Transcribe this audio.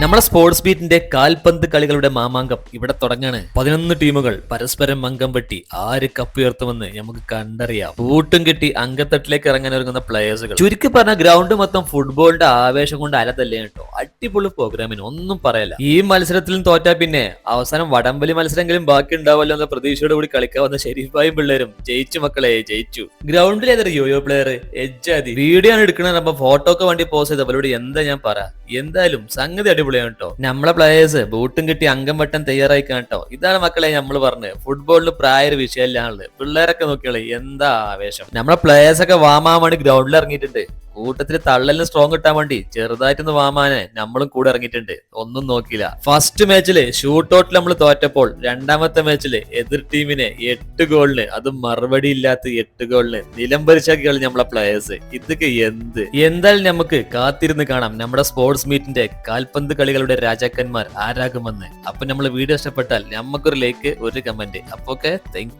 നമ്മുടെ സ്പോർട്സ് ബീറ്റിന്റെ കാൽപന്ത് കളികളുടെ മാമാങ്കം ഇവിടെ തുടങ്ങാണ്. പതിനൊന്ന് ടീമുകൾ പരസ്പരം അംഗം വെട്ടി ആര് കപ്പുയർത്തുമെന്ന് നമുക്ക് കണ്ടറിയാം. ബൂട്ടും കിട്ടി അങ്കത്തട്ടിലേക്ക് ഇറങ്ങാൻ ഒരുങ്ങുന്ന പ്ലേയേഴ്സുകൾ ചുരുക്കി പറഞ്ഞ ഗ്രൗണ്ട് മൊത്തം ഫുട്ബോളിന്റെ ആവേശം കൊണ്ട് അലതല്ലേ കേട്ടോ. അടിപൊളി പ്രോഗ്രാമിന് ഒന്നും പറയല്ല. ഈ മത്സരത്തിലും തോറ്റാ പിന്നെ അവസാനം വടംവലി മത്സരമെങ്കിലും ബാക്കി ഉണ്ടാവല്ലോ എന്ന പ്രതീക്ഷയോട് കൂടി കളിക്കാൻ വന്ന ഷെരീഫായും പിള്ളേരും ജയിച്ചു മക്കളെ ജയിച്ചു. ഗ്രൗണ്ടിൽ ഏതൊരു യോയോ പ്ലെയർ എജ്ജാതി വീഡിയോ ആണ് എടുക്കണത്. അപ്പൊ ഫോട്ടോ ഒക്കെ വേണ്ടി പോസ്റ്റ് ചെയ്ത? അവരോട് എന്താ ഞാൻ പറ? എന്തായാലും സംഗതി അടിപൊളിയാണ് കേട്ടോ. നമ്മളെ പ്ലേയേഴ്സ് ബൂട്ടും കിട്ടി അംഗം വട്ടം തയ്യാറായി കേട്ടോ. ഇതാണ് മക്കളെ നമ്മൾ പറഞ്ഞത്. ഫുട്ബോളിൽ പ്രായ വിഷയമല്ലാണുള്ളത് പിള്ളേരൊക്കെ നോക്കിയാളെ എന്താ ആവേശം. നമ്മളെ പ്ലേയേഴ്സ് ഒക്കെ വാമാൻ ഗ്രൗണ്ടിൽ ഇറങ്ങിയിട്ടുണ്ട്. കൂട്ടത്തിൽ തള്ളലിന് സ്ട്രോങ് കിട്ടാൻ വേണ്ടി ചെറുതായിട്ടൊന്ന് വാമാനെ നമ്മളും കൂടെ ഇറങ്ങിയിട്ടുണ്ട്. ഒന്നും നോക്കിയില്ല. ഫസ്റ്റ് മാച്ചിൽ ഷൂട്ട് ഔട്ടിൽ നമ്മൾ തോറ്റപ്പോൾ രണ്ടാമത്തെ മാച്ചിൽ എതിർ ടീമിനെ എട്ട് ഗോളിന് അത് മറുപടി ഇല്ലാത്ത എട്ട് ഗോളിന് നിലംപരിശാക്കി കളി നമ്മളെ പ്ലേയേഴ്സ് ഇതൊക്കെ എന്ത്? എന്തായാലും നമുക്ക് കാത്തിരുന്ന് കാണാം. നമ്മുടെ സ്പോർട്സ് മീറ്റിന്റെ കാൽപന്ത് കളികളുടെ രാജാക്കന്മാർ ആരാകുമെന്ന്. അപ്പൊ നമ്മൾ വീഡിയോ ഇഷ്ടപ്പെട്ടാൽ നമുക്കൊരു ലൈക്ക് ഒരു കമന്റ് അപ്പൊ ഓക്കെ താങ്ക്